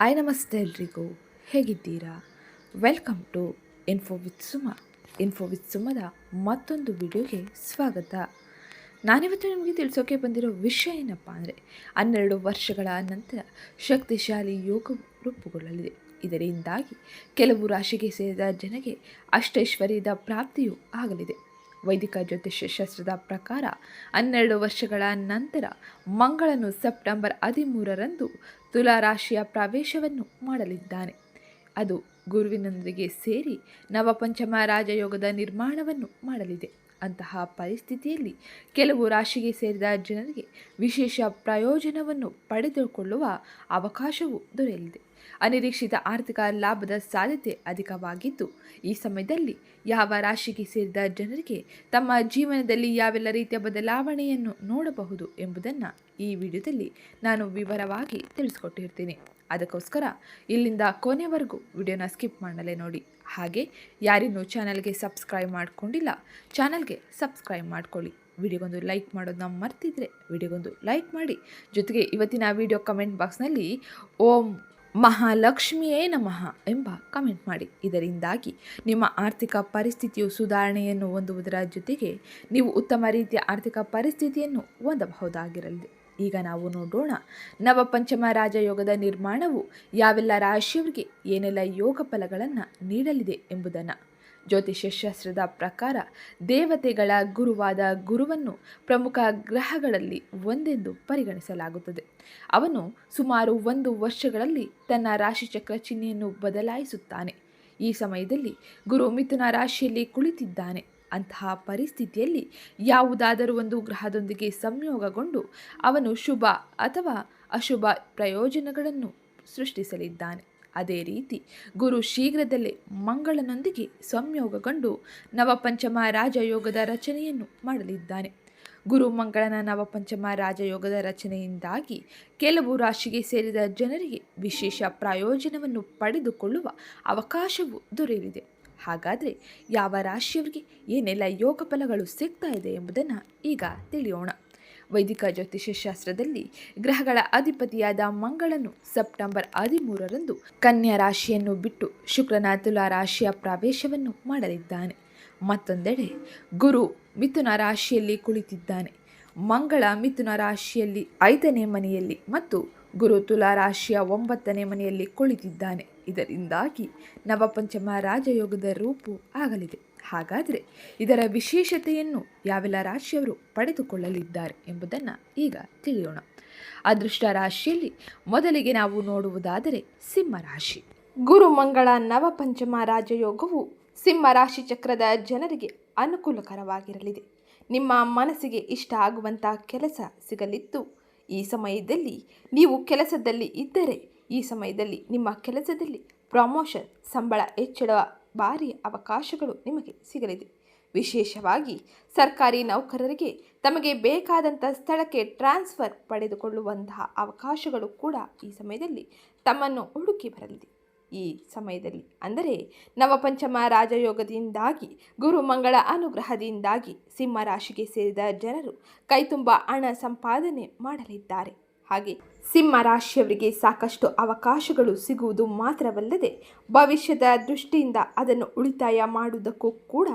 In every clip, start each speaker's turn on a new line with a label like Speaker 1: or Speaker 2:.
Speaker 1: ಆಯ್ ನಮಸ್ತೆ ಎಲ್ರಿಗೂ. ಹೇಗಿದ್ದೀರಾ? Welcome to info with Suma info with ಸುಮದ ಮತ್ತೊಂದು ವಿಡಿಯೋಗೆ ಸ್ವಾಗತ. ನಾನಿವತ್ತು ನಿಮಗೆ ತಿಳಿಸೋಕೆ ಬಂದಿರೋ ವಿಷಯ ಏನಪ್ಪ ಅಂದರೆ, ಹನ್ನೆರಡು ವರ್ಷಗಳ ನಂತರ ಶಕ್ತಿಶಾಲಿ ಯೋಗ ರೂಪುಗೊಳ್ಳಲಿದೆ. ಇದರಿಂದಾಗಿ ಕೆಲವು ರಾಶಿಗೆ ಸೇರಿದ ಜನಗೆ ಅಷ್ಟೈಶ್ವರ್ಯದ ಪ್ರಾಪ್ತಿಯೂ ಆಗಲಿದೆ. ವೈದಿಕ ಜ್ಯೋತಿಷ್ಯ ಶಾಸ್ತ್ರದ ಪ್ರಕಾರ ಹನ್ನೆರಡು ವರ್ಷಗಳ ನಂತರ ಮಂಗಳನು ಸೆಪ್ಟೆಂಬರ್ ಹದಿಮೂರರಂದು ತುಲಾ ರಾಶಿಯ ಪ್ರವೇಶವನ್ನು ಮಾಡಲಿದ್ದಾನೆ. ಅದು ಗುರುವಿನೊಂದಿಗೆ ಸೇರಿ ನವಪಂಚಮ ರಾಜಯೋಗದ ನಿರ್ಮಾಣವನ್ನು ಮಾಡಲಿದೆ. ಅಂತಹ ಪರಿಸ್ಥಿತಿಯಲ್ಲಿ ಕೆಲವು ರಾಶಿಗೆ ಸೇರಿದ ಜನರಿಗೆ ವಿಶೇಷ ಪ್ರಯೋಜನವನ್ನು ಪಡೆದುಕೊಳ್ಳುವ ಅವಕಾಶವೂ ದೊರೆಯಲಿದೆ. ಅನಿರೀಕ್ಷಿತ ಆರ್ಥಿಕ ಲಾಭದ ಸಾಧ್ಯತೆ ಅಧಿಕವಾಗಿದ್ದು, ಈ ಸಮಯದಲ್ಲಿ ಯಾವ ರಾಶಿಗೆ ಸೇರಿದ ಜನರಿಗೆ ತಮ್ಮ ಜೀವನದಲ್ಲಿ ಯಾವೆಲ್ಲ ರೀತಿಯ ಬದಲಾವಣೆಯನ್ನು ನೋಡಬಹುದು ಎಂಬುದನ್ನು ಈ ವಿಡಿಯೋದಲ್ಲಿ ನಾನು ವಿವರವಾಗಿ ತಿಳಿಸ್ಕೊಟ್ಟಿರ್ತೀನಿ. ಅದಕ್ಕೋಸ್ಕರ ಇಲ್ಲಿಂದ ಕೊನೆವರೆಗೂ ವಿಡಿಯೋನ ಸ್ಕಿಪ್ ಮಾಡಲೇ ನೋಡಿ. ಹಾಗೆ ಯಾರಿನ್ನೂ ಚಾನಲ್ಗೆ ಸಬ್ಸ್ಕ್ರೈಬ್ ಮಾಡಿಕೊಂಡಿಲ್ಲ, ಚಾನಲ್ಗೆ ಸಬ್ಸ್ಕ್ರೈಬ್ ಮಾಡ್ಕೊಳ್ಳಿ. ವಿಡಿಯೋಗೊಂದು ಲೈಕ್ ಮಾಡೋದನ್ನ ಮರ್ತಿದ್ರೆ ವಿಡಿಯೋಗೊಂದು ಲೈಕ್ ಮಾಡಿ. ಜೊತೆಗೆ ಇವತ್ತಿನ ವಿಡಿಯೋ ಕಮೆಂಟ್ ಬಾಕ್ಸ್ನಲ್ಲಿ ಓಂ ಮಹಾಲಕ್ಷ್ಮಿಯೇ ನಮಃ ಎಂಬ ಕಮೆಂಟ್ ಮಾಡಿ. ಇದರಿಂದಾಗಿ ನಿಮ್ಮ ಆರ್ಥಿಕ ಪರಿಸ್ಥಿತಿಯು ಸುಧಾರಣೆಯನ್ನು ಹೊಂದುವುದರ ಜೊತೆಗೆ ನೀವು ಉತ್ತಮ ರೀತಿಯ ಆರ್ಥಿಕ ಪರಿಸ್ಥಿತಿಯನ್ನು ಹೊಂದಬಹುದಾಗಿರಲಿದೆ ಈಗ ನಾವು ನೋಡೋಣ, ನವಪಂಚಮ ರಾಜಯೋಗದ ನಿರ್ಮಾಣವು ಯಾವೆಲ್ಲ ರಾಶಿಯವರಿಗೆ ಏನೆಲ್ಲ ಯೋಗ ಫಲಗಳನ್ನು ನೀಡಲಿದೆ ಎಂಬುದನ್ನು. ಜ್ಯೋತಿಷ್ಯ ಶಾಸ್ತ್ರದ ಪ್ರಕಾರ ದೇವತೆಗಳ ಗುರುವಾದ ಗುರುವನ್ನು ಪ್ರಮುಖ ಗ್ರಹಗಳಲ್ಲಿ ಒಂದೆಂದು ಪರಿಗಣಿಸಲಾಗುತ್ತದೆ. ಅವನು ಸುಮಾರು ಒಂದು ವರ್ಷಗಳಲ್ಲಿ ತನ್ನ ರಾಶಿಚಕ್ರ ಚಿಹ್ನೆಯನ್ನು ಬದಲಾಯಿಸುತ್ತಾನೆ. ಈ ಸಮಯದಲ್ಲಿ ಗುರು ಮಿಥುನ ರಾಶಿಯಲ್ಲಿ ಕುಳಿತಿದ್ದಾನೆ. ಅಂತಹ ಪರಿಸ್ಥಿತಿಯಲ್ಲಿ ಯಾವುದಾದರೂ ಒಂದು ಗ್ರಹದೊಂದಿಗೆ ಸಂಯೋಗಗೊಂಡು ಅವನು ಶುಭ ಅಥವಾ ಅಶುಭ ಪ್ರಯೋಜನಗಳನ್ನು ಸೃಷ್ಟಿಸಲಿದ್ದಾನೆ. ಅದೇ ರೀತಿ ಗುರು ಶೀಘ್ರದಲ್ಲೇ ಮಂಗಳನೊಂದಿಗೆ ಸಂಯೋಗಗೊಂಡು ನವಪಂಚಮ ರಾಜಯೋಗದ ರಚನೆಯನ್ನು ಮಾಡಲಿದ್ದಾನೆ. ಗುರು ಮಂಗಳನ ನವಪಂಚಮ ರಾಜಯೋಗದ ರಚನೆಯಿಂದಾಗಿ ಕೆಲವು ರಾಶಿಗೆ ಸೇರಿದ ಜನರಿಗೆ ವಿಶೇಷ ಪ್ರಯೋಜನವನ್ನು ಪಡೆದುಕೊಳ್ಳುವ ಅವಕಾಶವು ದೊರೆಯಲಿದೆ. ಹಾಗಾದರೆ ಯಾವ ರಾಶಿಯವರಿಗೆ ಏನೆಲ್ಲ ಯೋಗ ಫಲಗಳು ಸಿಗ್ತಾ ಇದೆ ಎಂಬುದನ್ನು ಈಗ ತಿಳಿಯೋಣ. ವೈದಿಕ ಜ್ಯೋತಿಷ್ಯ ಶಾಸ್ತ್ರದಲ್ಲಿ ಗ್ರಹಗಳ ಅಧಿಪತಿಯಾದ ಮಂಗಳನು ಸೆಪ್ಟೆಂಬರ್ ಹದಿಮೂರರಂದು ಕನ್ಯಾ ರಾಶಿಯನ್ನು ಬಿಟ್ಟು ಶುಕ್ರನ ತುಲಾ ರಾಶಿಯ ಪ್ರವೇಶವನ್ನು ಮಾಡಲಿದ್ದಾನೆ. ಮತ್ತೊಂದೆಡೆ ಗುರು ಮಿಥುನ ರಾಶಿಯಲ್ಲಿ ಕುಳಿತಿದ್ದಾನೆ. ಮಂಗಳ ಮಿಥುನ ರಾಶಿಯಲ್ಲಿ ಐದನೇ ಮನೆಯಲ್ಲಿ ಮತ್ತು ಗುರು ತುಲಾ ರಾಶಿಯ ಒಂಬತ್ತನೇ ಮನೆಯಲ್ಲಿ ಕುಳಿತಿದ್ದಾನೆ. ಇದರಿಂದಾಗಿ ನವಪಂಚಮ ರಾಜಯೋಗದ ರೂಪು ಆಗಲಿದೆ. ಹಾಗಾದರೆ ಇದರ ವಿಶೇಷತೆಯನ್ನು ಯಾವೆಲ್ಲ ರಾಶಿಯವರು ಪಡೆದುಕೊಳ್ಳಲಿದ್ದಾರೆ ಎಂಬುದನ್ನು ಈಗ ತಿಳಿಯೋಣ. ಅದೃಷ್ಟ ರಾಶಿಯಲ್ಲಿ ಮೊದಲಿಗೆ ನಾವು ನೋಡುವುದಾದರೆ ಸಿಂಹ ರಾಶಿ. ಗುರು ಮಂಗಳ ನವಪಂಚಮ ರಾಜಯೋಗವು ಸಿಂಹ ರಾಶಿ ಚಕ್ರದ ಜನರಿಗೆ ಅನುಕೂಲಕರವಾಗಿರಲಿದೆ. ನಿಮ್ಮ ಮನಸ್ಸಿಗೆ ಇಷ್ಟ ಆಗುವಂಥ ಕೆಲಸ ಸಿಗಲಿದ್ದು, ಈ ಸಮಯದಲ್ಲಿ ನೀವು ಕೆಲಸದಲ್ಲಿ ಇದ್ದರೆ ಈ ಸಮಯದಲ್ಲಿ ನಿಮ್ಮ ಕೆಲಸದಲ್ಲಿ ಪ್ರಮೋಷನ್, ಸಂಬಳ ಹೆಚ್ಚಳ ಭಾರಿ ಅವಕಾಶಗಳು ನಿಮಗೆ ಸಿಗಲಿದೆ. ವಿಶೇಷವಾಗಿ ಸರ್ಕಾರಿ ನೌಕರರಿಗೆ ತಮಗೆ ಬೇಕಾದಂಥ ಸ್ಥಳಕ್ಕೆ ಟ್ರಾನ್ಸ್ಫರ್ ಪಡೆದುಕೊಳ್ಳುವಂತಹ ಅವಕಾಶಗಳು ಕೂಡ ಈ ಸಮಯದಲ್ಲಿ ತಮ್ಮನ್ನು ಹುಡುಕಿ ಬರಲಿದೆ. ಈ ಸಮಯದಲ್ಲಿ ಅಂದರೆ ನವಪಂಚಮ ರಾಜಯೋಗದಿಂದಾಗಿ ಗುರುಮಂಗಳ ಅನುಗ್ರಹದಿಂದಾಗಿ ಸಿಂಹ ರಾಶಿಗೆ ಸೇರಿದ ಜನರು ಕೈತುಂಬ ಹಣ ಸಂಪಾದನೆ ಮಾಡಲಿದ್ದಾರೆ. ಹಾಗೆ ಸಿಂಹ ರಾಶಿಯವರಿಗೆ ಸಾಕಷ್ಟು ಅವಕಾಶಗಳು ಸಿಗುವುದು ಮಾತ್ರವಲ್ಲದೆ ಭವಿಷ್ಯದ ದೃಷ್ಟಿಯಿಂದ ಅದನ್ನು ಉಳಿತಾಯ ಮಾಡುವುದಕ್ಕೂ ಕೂಡ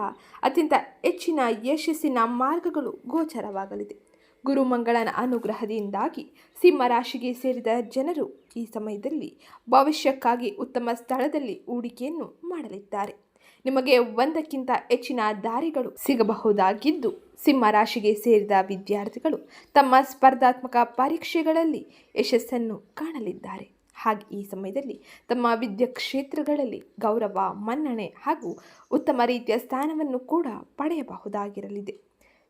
Speaker 1: ಅತ್ಯಂತ ಹೆಚ್ಚಿನ ಯಶಸ್ಸಿನ ಮಾರ್ಗಗಳು ಗೋಚರವಾಗಲಿದೆ. ಗುರುಮಂಗಳನ ಅನುಗ್ರಹದಿಂದಾಗಿ ಸಿಂಹ ರಾಶಿಗೆ ಸೇರಿದ ಜನರು ಈ ಸಮಯದಲ್ಲಿ ಭವಿಷ್ಯಕ್ಕಾಗಿ ಉತ್ತಮ ಸ್ಥಳದಲ್ಲಿ ಹೂಡಿಕೆಯನ್ನು ಮಾಡಲಿದ್ದಾರೆ. ನಿಮಗೆ ಒಂದಕ್ಕಿಂತ ಹೆಚ್ಚಿನ ದಾರಿಗಳು ಸಿಗಬಹುದಾಗಿದ್ದು, ಸಿಂಹ ರಾಶಿಗೆ ಸೇರಿದ ವಿದ್ಯಾರ್ಥಿಗಳು ತಮ್ಮ ಸ್ಪರ್ಧಾತ್ಮಕ ಪರೀಕ್ಷೆಗಳಲ್ಲಿ ಯಶಸ್ಸನ್ನು ಕಾಣಲಿದ್ದಾರೆ. ಹಾಗೆ ಈ ಸಮಯದಲ್ಲಿ ತಮ್ಮ ವಿದ್ಯಾ ಕ್ಷೇತ್ರಗಳಲ್ಲಿ ಗೌರವ, ಮನ್ನಣೆ ಹಾಗೂ ಉತ್ತಮ ರೀತಿಯ ಸ್ಥಾನವನ್ನು ಕೂಡ ಪಡೆಯಬಹುದಾಗಿರಲಿದೆ.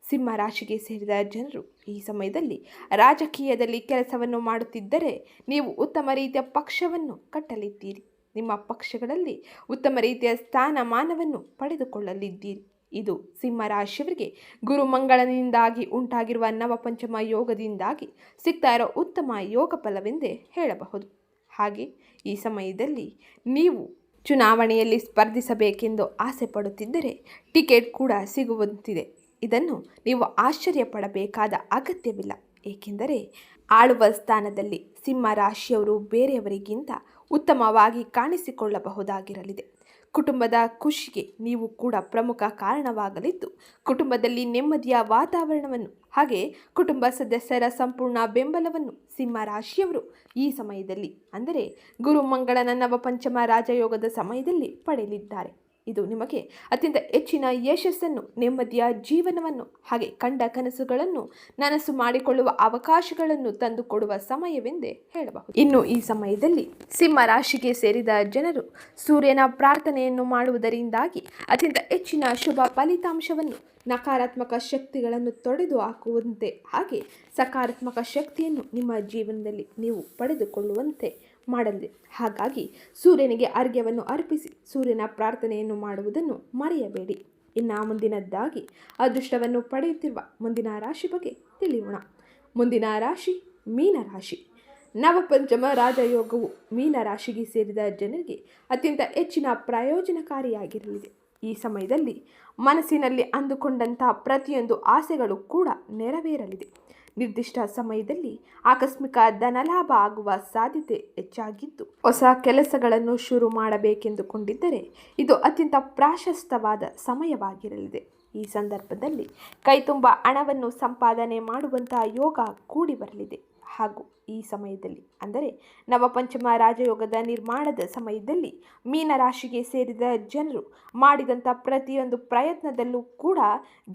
Speaker 1: ಸಿಂಹ ರಾಶಿಗೆ ಸೇರಿದ ಜನರು ಈ ಸಮಯದಲ್ಲಿ ರಾಜಕೀಯದಲ್ಲಿ ಕೆಲಸವನ್ನು ಮಾಡುತ್ತಿದ್ದರೆ ನೀವು ಉತ್ತಮ ರೀತಿಯ ಪಕ್ಷವನ್ನು ಕಟ್ಟಲಿದ್ದೀರಿ. ನಿಮ್ಮ ಪಕ್ಷಗಳಲ್ಲಿ ಉತ್ತಮ ರೀತಿಯ ಸ್ಥಾನಮಾನವನ್ನು ಪಡೆದುಕೊಳ್ಳಲಿದ್ದೀರಿ ಇದು ಸಿಂಹರಾಶಿಯವರಿಗೆ ಗುರುಮಂಗಳನಿಂದಾಗಿ ಉಂಟಾಗಿರುವ ನವಪಂಚಮ ಯೋಗದಿಂದಾಗಿ ಸಿಗ್ತಾ ಇರೋ ಉತ್ತಮ ಯೋಗ ಫಲವೆಂದೇ ಹೇಳಬಹುದು. ಹಾಗೆ ಈ ಸಮಯದಲ್ಲಿ ನೀವು ಚುನಾವಣೆಯಲ್ಲಿ ಸ್ಪರ್ಧಿಸಬೇಕೆಂದು ಆಸೆ ಪಡುತ್ತಿದ್ದರೆ ಟಿಕೆಟ್ ಕೂಡ ಸಿಗುವಂತಿದೆ. ಇದನ್ನು ನೀವು ಆಶ್ಚರ್ಯ ಪಡಬೇಕಾದ ಅಗತ್ಯವಿಲ್ಲ. ಏಕೆಂದರೆ
Speaker 2: ಆಳುವ ಸ್ಥಾನದಲ್ಲಿ ಸಿಂಹ ರಾಶಿಯವರು ಬೇರೆಯವರಿಗಿಂತ ಉತ್ತಮವಾಗಿ ಕಾಣಿಸಿಕೊಳ್ಳಬಹುದಾಗಿರಲಿದೆ. ಕುಟುಂಬದ ಖುಷಿಗೆ ನೀವು ಕೂಡ ಪ್ರಮುಖ ಕಾರಣವಾಗಲಿದ್ದು, ಕುಟುಂಬದಲ್ಲಿ ನೆಮ್ಮದಿಯ ವಾತಾವರಣವನ್ನು ಹಾಗೆ ಕುಟುಂಬ ಸದಸ್ಯರ ಸಂಪೂರ್ಣ ಬೆಂಬಲವನ್ನು ಸಿಂಹ ರಾಶಿಯವರು ಈ ಸಮಯದಲ್ಲಿ, ಅಂದರೆ ಗುರು ಮಂಗಳನ ನವಪಂಚಮ ರಾಜಯೋಗದ ಸಮಯದಲ್ಲಿ ಪಡೆಯಲಿದ್ದಾರೆ. ಇದು ನಿಮಗೆ ಅತ್ಯಂತ ಹೆಚ್ಚಿನ ಯಶಸ್ಸನ್ನು, ನೆಮ್ಮದಿಯ ಜೀವನವನ್ನು, ಹಾಗೆ ಕಂಡ ಕನಸುಗಳನ್ನು ನನಸು ಮಾಡಿಕೊಳ್ಳುವ ಅವಕಾಶಗಳನ್ನು ತಂದುಕೊಡುವ ಸಮಯವೆಂದೇ ಹೇಳಬಹುದು. ಇನ್ನು ಈ ಸಮಯದಲ್ಲಿ ಸಿಂಹ ರಾಶಿಗೆ ಸೇರಿದ ಜನರು ಸೂರ್ಯನ ಪ್ರಾರ್ಥನೆಯನ್ನು ಮಾಡುವುದರಿಂದಾಗಿ ಅತ್ಯಂತ ಹೆಚ್ಚಿನ ಶುಭ ಫಲಿತಾಂಶವನ್ನು, ನಕಾರಾತ್ಮಕ ಶಕ್ತಿಗಳನ್ನು ತೊಡೆದು ಹಾಕುವಂತೆ, ಹಾಗೆ ಸಕಾರಾತ್ಮಕ ಶಕ್ತಿಯನ್ನು ನಿಮ್ಮ ಜೀವನದಲ್ಲಿ ನೀವು ಪಡೆದುಕೊಳ್ಳುವಂತೆ ಮಾಡಲಿದೆ. ಹಾಗಾಗಿ ಸೂರ್ಯನಿಗೆ ಅರ್ಘ್ಯವನ್ನು ಅರ್ಪಿಸಿ ಸೂರ್ಯನ ಪ್ರಾರ್ಥನೆಯನ್ನು ಮಾಡುವುದನ್ನು ಮರೆಯಬೇಡಿ. ಇನ್ನು ಮುಂದಿನದ್ದಾಗಿ ಅದೃಷ್ಟವನ್ನು ಪಡೆಯುತ್ತಿರುವ ಮುಂದಿನ ರಾಶಿ ಬಗ್ಗೆ ತಿಳಿಯೋಣ. ಮುಂದಿನ ರಾಶಿ ಮೀನರಾಶಿ ನವಪಂಚಮ ರಾಜಯೋಗವು ಮೀನರಾಶಿಗೆ ಸೇರಿದ ಜನರಿಗೆ ಅತ್ಯಂತ ಹೆಚ್ಚಿನ ಪ್ರಯೋಜನಕಾರಿಯಾಗಿರಲಿದೆ. ಈ ಸಮಯದಲ್ಲಿ ಮನಸ್ಸಿನಲ್ಲಿ ಅಂದುಕೊಂಡಂತಹ ಪ್ರತಿಯೊಂದು ಆಸೆಗಳು ಕೂಡ ನೆರವೇರಲಿದೆ. ನಿರ್ದಿಷ್ಟ ಸಮಯದಲ್ಲಿ ಆಕಸ್ಮಿಕ ಧನಲಾಭ ಆಗುವ ಸಾಧ್ಯತೆ ಹೆಚ್ಚಾಗಿದ್ದು, ಹೊಸ ಕೆಲಸಗಳನ್ನು ಶುರು ಮಾಡಬೇಕೆಂದುಕೊಂಡಿದ್ದರೆ ಇದು ಅತ್ಯಂತ ಪ್ರಾಶಸ್ತವಾದ ಸಮಯವಾಗಿರಲಿದೆ. ಈ ಸಂದರ್ಭದಲ್ಲಿ ಕೈತುಂಬ ಹಣವನ್ನು ಸಂಪಾದನೆ ಮಾಡುವಂತಹ ಯೋಗ ಕೂಡಿ ಬರಲಿದೆ. ಹಾಗೂ ಈ ಸಮಯದಲ್ಲಿ, ಅಂದರೆ ನವಪಂಚಮ ರಾಜಯೋಗದ ನಿರ್ಮಾಣದ ಸಮಯದಲ್ಲಿ ಮೀನರಾಶಿಗೆ ಸೇರಿದ ಜನರು ಮಾಡಿದಂಥ ಪ್ರತಿಯೊಂದು ಪ್ರಯತ್ನದಲ್ಲೂ ಕೂಡ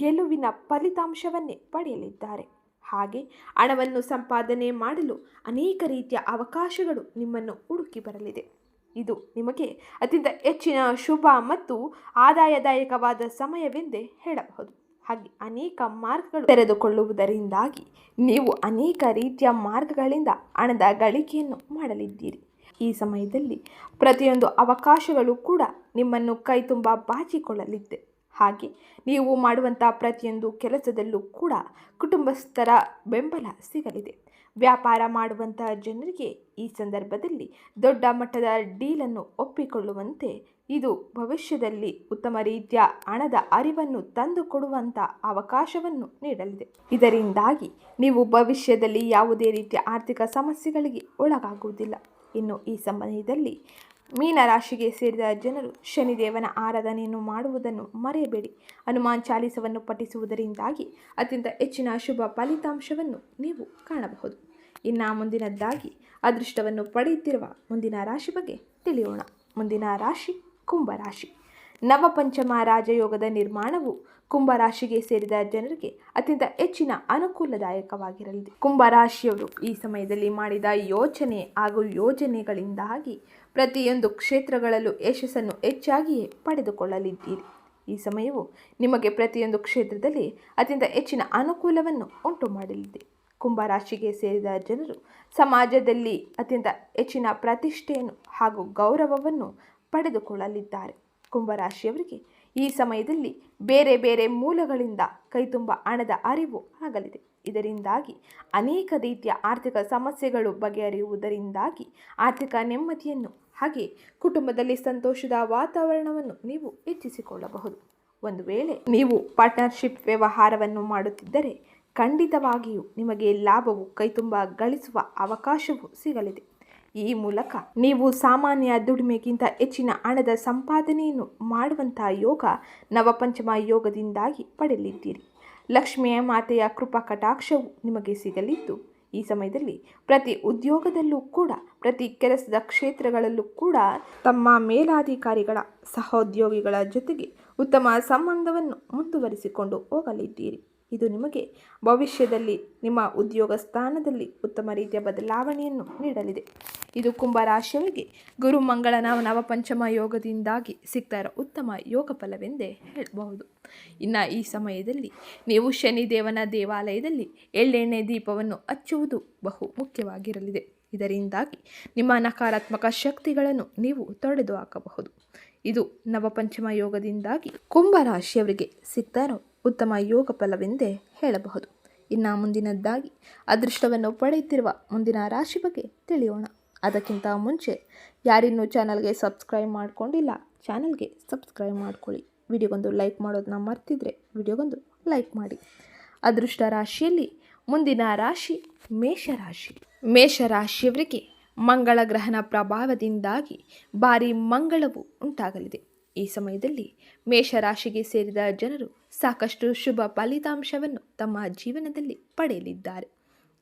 Speaker 2: ಗೆಲುವಿನ ಫಲಿತಾಂಶವನ್ನೇ ಪಡೆಯಲಿದ್ದಾರೆ. ಹಾಗೆ ಹಣವನ್ನು ಸಂಪಾದನೆ ಮಾಡಲು ಅನೇಕ ರೀತಿಯ ಅವಕಾಶಗಳು ನಿಮ್ಮನ್ನು ಹುಡುಕಿ ಬರಲಿದೆ. ಇದು ನಿಮಗೆ ಅತ್ಯಂತ ಹೆಚ್ಚಿನ ಶುಭ ಮತ್ತು ಆದಾಯದಾಯಕವಾದ ಸಮಯವೆಂದೇ ಹೇಳಬಹುದು. ಹಾಗೆ ಅನೇಕ ಮಾರ್ಗಗಳು ತೆರೆದುಕೊಳ್ಳುವುದರಿಂದಾಗಿ ನೀವು ಅನೇಕ ರೀತಿಯ ಮಾರ್ಗಗಳಿಂದ ಹಣದ ಗಳಿಕೆಯನ್ನು ಮಾಡಲಿದ್ದೀರಿ. ಈ ಸಮಯದಲ್ಲಿ ಪ್ರತಿಯೊಂದು ಅವಕಾಶಗಳು ಕೂಡ ನಿಮ್ಮನ್ನು ಕೈ ತುಂಬ ಬಾಚಿಕೊಳ್ಳಲಿದೆ. ಹಾಗೆ ನೀವು ಮಾಡುವಂಥ ಪ್ರತಿಯೊಂದು ಕೆಲಸದಲ್ಲೂ ಕೂಡ ಕುಟುಂಬಸ್ಥರ ಬೆಂಬಲ ಸಿಗಲಿದೆ. ವ್ಯಾಪಾರ ಮಾಡುವಂಥ ಜನರಿಗೆ ಈ ಸಂದರ್ಭದಲ್ಲಿ ದೊಡ್ಡ ಮಟ್ಟದ ಡೀಲನ್ನು ಒಪ್ಪಿಕೊಳ್ಳುವಂತೆ ಇದು ಭವಿಷ್ಯದಲ್ಲಿ ಉತ್ತಮ ರೀತಿಯ ಹಣದ ಅರಿವನ್ನು ತಂದುಕೊಡುವಂಥ ಅವಕಾಶವನ್ನು ನೀಡಲಿದೆ. ಇದರಿಂದಾಗಿ ನೀವು ಭವಿಷ್ಯದಲ್ಲಿ ಯಾವುದೇ ರೀತಿಯ ಆರ್ಥಿಕ ಸಮಸ್ಯೆಗಳಿಗೆ ಒಳಗಾಗುವುದಿಲ್ಲ. ಇನ್ನು ಈ ಸಮಯದಲ್ಲಿ ಮೀನರಾಶಿಗೆ ಸೇರಿದ ಜನರು ಶನಿದೇವನ ಆರಾಧನೆಯನ್ನು ಮಾಡುವುದನ್ನು ಮರೆಯಬೇಡಿ. ಹನುಮಾನ್ ಚಾಲಿಸವನ್ನು ಪಠಿಸುವುದರಿಂದಾಗಿ ಅತ್ಯಂತ ಹೆಚ್ಚಿನ ಶುಭ ಫಲಿತಾಂಶವನ್ನು ನೀವು ಕಾಣಬಹುದು. ಇನ್ನು ಮುಂದಿನದ್ದಾಗಿ ಅದೃಷ್ಟವನ್ನು ಪಡೆಯುತ್ತಿರುವ ಮುಂದಿನ ರಾಶಿ ಬಗ್ಗೆ ತಿಳಿಯೋಣ. ಮುಂದಿನ ರಾಶಿ ಕುಂಭರಾಶಿ ನವಪಂಚಮ ರಾಜಯೋಗದ ನಿರ್ಮಾಣವು ಕುಂಭರಾಶಿಗೆ ಸೇರಿದ ಜನರಿಗೆ ಅತ್ಯಂತ ಹೆಚ್ಚಿನ ಅನುಕೂಲದಾಯಕವಾಗಿರಲಿದೆ. ಕುಂಭರಾಶಿಯವರು ಈ ಸಮಯದಲ್ಲಿ ಮಾಡಿದ ಯೋಚನೆ ಹಾಗೂ ಯೋಜನೆಗಳಿಂದಾಗಿ ಪ್ರತಿಯೊಂದು ಕ್ಷೇತ್ರಗಳಲ್ಲೂ ಯಶಸ್ಸನ್ನು ಹೆಚ್ಚಾಗಿಯೇ ಪಡೆದುಕೊಳ್ಳಲಿದ್ದೀರಿ. ಈ ಸಮಯವು ನಿಮಗೆ ಪ್ರತಿಯೊಂದು ಕ್ಷೇತ್ರದಲ್ಲಿ ಅತ್ಯಂತ ಹೆಚ್ಚಿನ ಅನುಕೂಲವನ್ನು ಉಂಟು ಮಾಡಲಿದೆ. ಕುಂಭರಾಶಿಗೆ ಸೇರಿದ ಜನರು ಸಮಾಜದಲ್ಲಿ ಅತ್ಯಂತ ಹೆಚ್ಚಿನ ಪ್ರತಿಷ್ಠೆಯನ್ನು ಹಾಗೂ ಗೌರವವನ್ನು ಪಡೆದುಕೊಳ್ಳಲಿದ್ದಾರೆ. ಕುಂಭರಾಶಿಯವರಿಗೆ ಈ ಸಮಯದಲ್ಲಿ ಬೇರೆ ಬೇರೆ ಮೂಲಗಳಿಂದ ಕೈತುಂಬ ಹಣದ ಅರಿವು ಆಗಲಿದೆ. ಇದರಿಂದಾಗಿ ಅನೇಕ ರೀತಿಯ ಆರ್ಥಿಕ ಸಮಸ್ಯೆಗಳು ಬಗೆಹರಿಯುವುದರಿಂದಾಗಿ ಆರ್ಥಿಕ ನೆಮ್ಮದಿಯನ್ನು ಹಾಗೆ ಕುಟುಂಬದಲ್ಲಿ ಸಂತೋಷದ ವಾತಾವರಣವನ್ನು ನೀವು ಹೆಚ್ಚಿಸಿಕೊಳ್ಳಬಹುದು. ಒಂದು ವೇಳೆ ನೀವು ಪಾರ್ಟ್ನರ್ಶಿಪ್ ವ್ಯವಹಾರವನ್ನು ಮಾಡುತ್ತಿದ್ದರೆ ಖಂಡಿತವಾಗಿಯೂ ನಿಮಗೆ ಲಾಭವು ಕೈತುಂಬ ಗಳಿಸುವ ಅವಕಾಶವೂ ಸಿಗಲಿದೆ. ಈ ಮೂಲಕ ನೀವು ಸಾಮಾನ್ಯ ದುಡಿಮೆಗಿಂತ ಹೆಚ್ಚಿನ ಹಣದ ಸಂಪಾದನೆಯನ್ನು ಮಾಡುವಂತಹ ಯೋಗ ನವಪಂಚಮ ಯೋಗದಿಂದಾಗಿ ಪಡೆಯಲಿದ್ದೀರಿ. ಲಕ್ಷ್ಮಿಯ ಮಾತೆಯ ಕೃಪಾ ಕಟಾಕ್ಷವು ನಿಮಗೆ ಸಿಗಲಿದ್ದು, ಈ ಸಮಯದಲ್ಲಿ ಪ್ರತಿ ಉದ್ಯೋಗದಲ್ಲೂ ಕೂಡ, ಪ್ರತಿ ಕೆಲಸದ ಕ್ಷೇತ್ರಗಳಲ್ಲೂ ಕೂಡ ತಮ್ಮ ಮೇಲಾಧಿಕಾರಿಗಳ ಸಹೋದ್ಯೋಗಿಗಳ ಜೊತೆಗೆ ಉತ್ತಮ ಸಂಬಂಧವನ್ನು ಮುಂದುವರಿಸಿಕೊಂಡು ಹೋಗಲಿದ್ದೀರಿ. ಇದು ನಿಮಗೆ ಭವಿಷ್ಯದಲ್ಲಿ ನಿಮ್ಮ ಉದ್ಯೋಗ ಸ್ಥಾನದಲ್ಲಿ ಉತ್ತಮ ರೀತಿಯ ಬದಲಾವಣೆಯನ್ನು ನೀಡಲಿದೆ. ಇದು ಕುಂಭರಾಶಿಯವರಿಗೆ ಗುರು ಮಂಗಳನ ನವಪಂಚಮ ಯೋಗದಿಂದಾಗಿ ಸಿಗ್ತಾ ಇರೋ ಉತ್ತಮ ಯೋಗ ಫಲವೆಂದೇ ಹೇಳಬಹುದು. ಇನ್ನು ಈ ಸಮಯದಲ್ಲಿ ನೀವು ಶನಿದೇವನ ದೇವಾಲಯದಲ್ಲಿ ಎಳ್ಳೆಣ್ಣೆ ದೀಪವನ್ನು ಹಚ್ಚುವುದು ಬಹು ಮುಖ್ಯವಾಗಿರಲಿದೆ. ಇದರಿಂದಾಗಿ ನಿಮ್ಮ ನಕಾರಾತ್ಮಕ ಶಕ್ತಿಗಳನ್ನು ನೀವು ತೊಡೆದು ಹಾಕಬಹುದು. ಇದು ನವಪಂಚಮ ಯೋಗದಿಂದಾಗಿ ಕುಂಭರಾಶಿಯವರಿಗೆ ಸಿಗ್ತಾ ಇರೋ ಉತ್ತಮ ಯೋಗ ಫಲವೆಂದೇ ಹೇಳಬಹುದು. ಇನ್ನು ಮುಂದಿನದ್ದಾಗಿ, ಅದೃಷ್ಟವನ್ನು ಪಡೆಯುತ್ತಿರುವ ಮುಂದಿನ ರಾಶಿ ಬಗ್ಗೆ ತಿಳಿಯೋಣ. ಅದಕ್ಕಿಂತ ಮುಂಚೆ, ಯಾರಿನ್ನೂ ಚಾನಲ್ಗೆ ಸಬ್ಸ್ಕ್ರೈಬ್ ಮಾಡಿಕೊಂಡಿಲ್ಲ, ಚಾನಲ್ಗೆ ಸಬ್ಸ್ಕ್ರೈಬ್ ಮಾಡ್ಕೊಳ್ಳಿ. ವಿಡಿಯೋಗೊಂದು ಲೈಕ್ ಮಾಡೋದನ್ನ ಮರ್ತಿದ್ರೆ ವಿಡಿಯೋಗೊಂದು ಲೈಕ್ ಮಾಡಿ. ಅದೃಷ್ಟ ರಾಶಿಯಲ್ಲಿ ಮುಂದಿನ ರಾಶಿ ಮೇಷರಾಶಿ ಮೇಷರಾಶಿಯವರಿಗೆ ಮಂಗಳ ಗ್ರಹಣ ಪ್ರಭಾವದಿಂದಾಗಿ ಭಾರಿ ಮಂಗಳವು ಉಂಟಾಗಲಿದೆ. ಈ ಸಮಯದಲ್ಲಿ ಮೇಷರಾಶಿಗೆ ಸೇರಿದ ಜನರು ಸಾಕಷ್ಟು ಶುಭ ಫಲಿತಾಂಶವನ್ನು ತಮ್ಮ ಜೀವನದಲ್ಲಿ ಪಡೆಯಲಿದ್ದಾರೆ.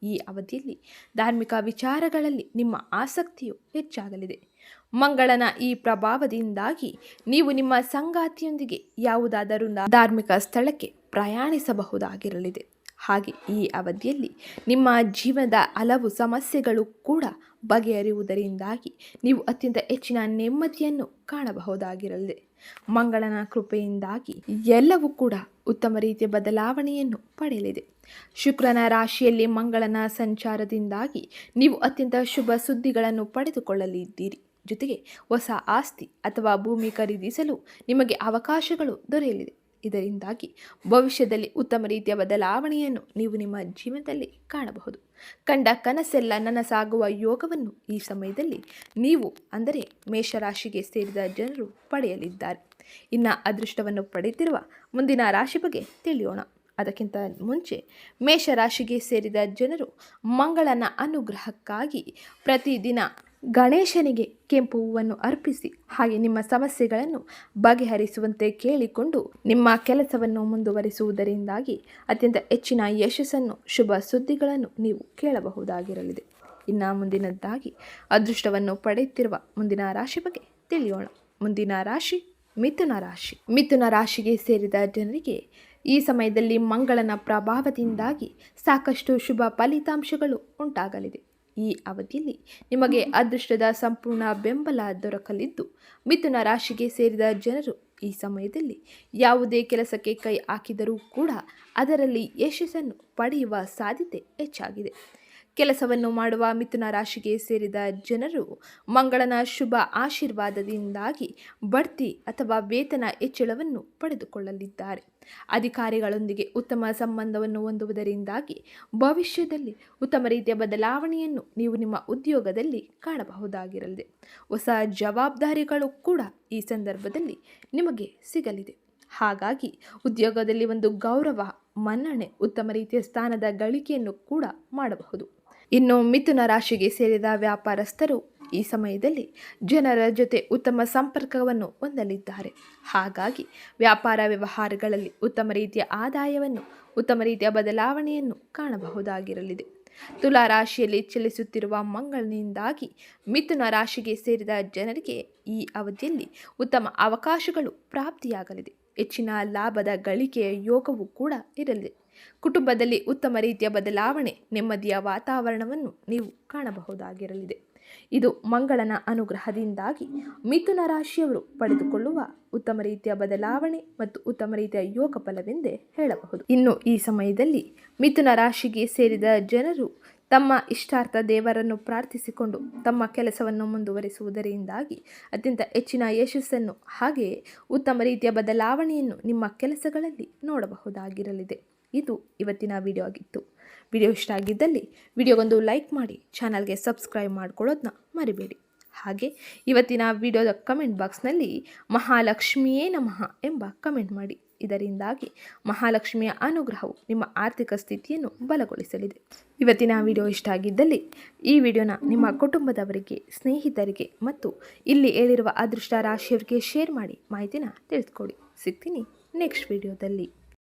Speaker 2: ಈ ಅವಧಿಯಲ್ಲಿ ಧಾರ್ಮಿಕ ವಿಚಾರಗಳಲ್ಲಿ ನಿಮ್ಮ ಆಸಕ್ತಿಯು ಹೆಚ್ಚಾಗಲಿದೆ. ಮಂಗಳನ ಈ ಪ್ರಭಾವದಿಂದಾಗಿ ನೀವು ನಿಮ್ಮ ಸಂಗಾತಿಯೊಂದಿಗೆ ಯಾವುದಾದರೂ ಧಾರ್ಮಿಕ ಸ್ಥಳಕ್ಕೆ ಪ್ರಯಾಣಿಸಬಹುದಾಗಿರಲಿದೆ. ಹಾಗೆ ಈ ಅವಧಿಯಲ್ಲಿ ನಿಮ್ಮ ಜೀವನದ ಹಲವು ಸಮಸ್ಯೆಗಳು ಕೂಡ ಬಗೆಹರಿಯುವುದರಿಂದಾಗಿ ನೀವು ಅತ್ಯಂತ ಹೆಚ್ಚಿನ ನೆಮ್ಮದಿಯನ್ನು ಕಾಣಬಹುದಾಗಿರಲಿದೆ. ಮಂಗಳನ ಕೃಪೆಯಿಂದಾಗಿ ಎಲ್ಲವೂ ಕೂಡ ಉತ್ತಮ ರೀತಿಯ ಬದಲಾವಣೆಯನ್ನು ಪಡೆಯಲಿದೆ. ಶುಕ್ರನ ರಾಶಿಯಲ್ಲಿ ಮಂಗಳನ ಸಂಚಾರದಿಂದಾಗಿ ನೀವು ಅತ್ಯಂತ ಶುಭ ಸುದ್ದಿಗಳನ್ನು ಪಡೆದುಕೊಳ್ಳಲಿದ್ದೀರಿ. ಜೊತೆಗೆ ಹೊಸ ಆಸ್ತಿ ಅಥವಾ ಭೂಮಿ ಖರೀದಿಸಲು ನಿಮಗೆ ಅವಕಾಶಗಳು ದೊರೆಯಲಿದೆ. ಇದರಿಂದಾಗಿ ಭವಿಷ್ಯದಲ್ಲಿ ಉತ್ತಮ ರೀತಿಯ ಬದಲಾವಣೆಯನ್ನು ನೀವು ನಿಮ್ಮ ಜೀವನದಲ್ಲಿ ಕಾಣಬಹುದು. ಕಂಡ ಕನಸೆಲ್ಲ ನನಸಾಗುವ ಯೋಗವನ್ನು ಈ ಸಮಯದಲ್ಲಿ ನೀವು, ಅಂದರೆ ಮೇಷರಾಶಿಗೆ ಸೇರಿದ ಜನರು ಪಡೆಯಲಿದ್ದಾರೆ. ಇನ್ನು ಅದೃಷ್ಟವನ್ನು ಪಡೆಯುತ್ತಿರುವ ಮುಂದಿನ ರಾಶಿ ಬಗ್ಗೆ ತಿಳಿಯೋಣ. ಅದಕ್ಕಿಂತ ಮುಂಚೆ ಮೇಷರಾಶಿಗೆ ಸೇರಿದ ಜನರು ಮಂಗಳನ ಅನುಗ್ರಹಕ್ಕಾಗಿ ಪ್ರತಿದಿನ ಗಣೇಶನಿಗೆ ಕೆಂಪು ಹೂವನ್ನು ಅರ್ಪಿಸಿ ಹಾಗೆ ನಿಮ್ಮ ಸಮಸ್ಯೆಗಳನ್ನು ಬಗೆಹರಿಸುವಂತೆ ಕೇಳಿಕೊಂಡು ನಿಮ್ಮ ಕೆಲಸವನ್ನು ಮುಂದುವರಿಸುವುದರಿಂದಾಗಿ ಅತ್ಯಂತ ಹೆಚ್ಚಿನ ಯಶಸ್ಸನ್ನು, ಶುಭ ಸುದ್ದಿಗಳನ್ನು ನೀವು ಕೇಳಬಹುದಾಗಿರಲಿದೆ. ಇನ್ನು ಮುಂದಿನದ್ದಾಗಿ, ಅದೃಷ್ಟವನ್ನು ಪಡೆಯುತ್ತಿರುವ ಮುಂದಿನ ರಾಶಿ ಬಗ್ಗೆ ತಿಳಿಯೋಣ. ಮುಂದಿನ ರಾಶಿ, ಮಿಥುನ ರಾಶಿ. ಮಿಥುನ ರಾಶಿಗೆ ಸೇರಿದ ಜನರಿಗೆ ಈ ಸಮಯದಲ್ಲಿ ಮಂಗಳನ ಪ್ರಭಾವದಿಂದಾಗಿ ಸಾಕಷ್ಟು ಶುಭ ಫಲಿತಾಂಶಗಳು ಉಂಟಾಗಲಿದೆ. ಈ ಅವಧಿಯಲ್ಲಿ ನಿಮಗೆ ಅದೃಷ್ಟದ ಸಂಪೂರ್ಣ ಬೆಂಬಲ ದೊರಕಲಿದ್ದು, ಮಿಥುನ ರಾಶಿಗೆ ಸೇರಿದ ಜನರು ಈ ಸಮಯದಲ್ಲಿ ಯಾವುದೇ ಕೆಲಸಕ್ಕೆ ಕೈ ಹಾಕಿದರೂ ಕೂಡ ಅದರಲ್ಲಿ ಯಶಸ್ಸನ್ನು ಪಡೆಯುವ ಸಾಧ್ಯತೆ ಹೆಚ್ಚಾಗಿದೆ. ಕೆಲಸವನ್ನು ಮಾಡುವ ಮಿಥುನ ರಾಶಿಗೆ ಸೇರಿದ ಜನರು ಮಂಗಳನ ಶುಭ ಆಶೀರ್ವಾದದಿಂದಾಗಿ ಬಡ್ತಿ ಅಥವಾ ವೇತನ ಹೆಚ್ಚಳವನ್ನು ಪಡೆದುಕೊಳ್ಳಲಿದ್ದಾರೆ. ಅಧಿಕಾರಿಗಳೊಂದಿಗೆ ಉತ್ತಮ ಸಂಬಂಧವನ್ನು ಹೊಂದುವುದರಿಂದಾಗಿ ಭವಿಷ್ಯದಲ್ಲಿ ಉತ್ತಮ ರೀತಿಯ ಬದಲಾವಣೆಯನ್ನು ನೀವು ನಿಮ್ಮ ಉದ್ಯೋಗದಲ್ಲಿ ಕಾಣಬಹುದಾಗಿರಲಿದೆ. ಹೊಸ ಜವಾಬ್ದಾರಿಗಳು ಕೂಡ ಈ ಸಂದರ್ಭದಲ್ಲಿ ನಿಮಗೆ ಸಿಗಲಿದೆ. ಹಾಗಾಗಿ ಉದ್ಯೋಗದಲ್ಲಿ ಒಂದು ಗೌರವ, ಮನ್ನಣೆ, ಉತ್ತಮ ರೀತಿಯ ಸ್ಥಾನದ ಗಳಿಕೆಯನ್ನು ಕೂಡ ಮಾಡಬಹುದು. ಇನ್ನು ಮಿಥುನ ರಾಶಿಗೆ ಸೇರಿದ ವ್ಯಾಪಾರಸ್ಥರು ಈ ಸಮಯದಲ್ಲಿ ಜನರ ಜೊತೆ ಉತ್ತಮ ಸಂಪರ್ಕವನ್ನು ಹೊಂದಲಿದ್ದಾರೆ. ಹಾಗಾಗಿ ವ್ಯಾಪಾರ ವ್ಯವಹಾರಗಳಲ್ಲಿ ಉತ್ತಮ ರೀತಿಯ ಆದಾಯವನ್ನು, ಉತ್ತಮ ರೀತಿಯ ಬದಲಾವಣೆಯನ್ನು ಕಾಣಬಹುದಾಗಿರಲಿದೆ. ತುಲಾ ರಾಶಿಯಲ್ಲಿ ಚಲಿಸುತ್ತಿರುವ ಮಂಗಳನಿಂದಾಗಿ ಮಿಥುನ ರಾಶಿಗೆ ಸೇರಿದ ಜನರಿಗೆ ಈ ಅವಧಿಯಲ್ಲಿ ಉತ್ತಮ ಅವಕಾಶಗಳು ಪ್ರಾಪ್ತಿಯಾಗಲಿದೆ. ಹೆಚ್ಚಿನ ಲಾಭದ ಗಳಿಕೆಯ ಯೋಗವೂ ಕೂಡ ಇರಲಿದೆ. ಕುಟುಂಬದಲ್ಲಿ ಉತ್ತಮ ರೀತಿಯ ಬದಲಾವಣೆ, ನೆಮ್ಮದಿಯ ವಾತಾವರಣವನ್ನು ನೀವು ಕಾಣಬಹುದಾಗಿರಲಿದೆ. ಇದು ಮಂಗಳನ ಅನುಗ್ರಹದಿಂದಾಗಿ ಮಿಥುನ ರಾಶಿಯವರು ಪಡೆದುಕೊಳ್ಳುವ ಉತ್ತಮ ರೀತಿಯ ಬದಲಾವಣೆ ಮತ್ತು ಉತ್ತಮ ರೀತಿಯ ಯೋಗ ಫಲವೆಂದೇ ಹೇಳಬಹುದು. ಇನ್ನು ಈ ಸಮಯದಲ್ಲಿ ಮಿಥುನ ರಾಶಿಗೆ ಸೇರಿದ ಜನರು ತಮ್ಮ ಇಷ್ಟಾರ್ಥ ದೇವರನ್ನು ಪ್ರಾರ್ಥಿಸಿಕೊಂಡು ತಮ್ಮ ಕೆಲಸವನ್ನು ಮುಂದುವರಿಸುವುದರಿಂದಾಗಿ ಅತ್ಯಂತ ಹೆಚ್ಚಿನ ಯಶಸ್ಸನ್ನು ಹಾಗೆಯೇ ಉತ್ತಮ ರೀತಿಯ ಬದಲಾವಣೆಯನ್ನು ನಿಮ್ಮ ಕೆಲಸಗಳಲ್ಲಿ ನೋಡಬಹುದಾಗಿರಲಿದೆ. ಇದು ಇವತ್ತಿನ ವಿಡಿಯೋ ಆಗಿತ್ತು. ವಿಡಿಯೋ ಇಷ್ಟ ಆಗಿದ್ದಲ್ಲಿ ವಿಡಿಯೋಗೊಂದು ಲೈಕ್ ಮಾಡಿ, ಚಾನಲ್ಗೆ ಸಬ್ಸ್ಕ್ರೈಬ್ ಮಾಡ್ಕೊಳ್ಳೋದನ್ನ ಮರಿಬೇಡಿ. ಹಾಗೆ ಇವತ್ತಿನ ವಿಡಿಯೋದ ಕಮೆಂಟ್ ಬಾಕ್ಸ್ನಲ್ಲಿ ಮಹಾಲಕ್ಷ್ಮಿಯೇ ನಮಃ ಎಂಬ ಕಮೆಂಟ್ ಮಾಡಿ. ಇದರಿಂದಾಗಿ ಮಹಾಲಕ್ಷ್ಮಿಯ ಅನುಗ್ರಹವು ನಿಮ್ಮ ಆರ್ಥಿಕ ಸ್ಥಿತಿಯನ್ನು ಬಲಗೊಳಿಸಲಿದೆ. ಇವತ್ತಿನ ವಿಡಿಯೋ ಇಷ್ಟ ಆಗಿದ್ದಲ್ಲಿ ಈ ವಿಡಿಯೋನ ನಿಮ್ಮ ಕುಟುಂಬದವರಿಗೆ, ಸ್ನೇಹಿತರಿಗೆ ಮತ್ತು ಇಲ್ಲಿ ಹೇಳಿರುವ ಅದೃಷ್ಟ ರಾಶಿಯವರಿಗೆ ಶೇರ್ ಮಾಡಿ ಮಾಹಿತಿನ ತಿಳಿಸ್ಕೊಡಿ. ಸಿಗ್ತೀನಿ ನೆಕ್ಸ್ಟ್ ವಿಡಿಯೋದಲ್ಲಿ.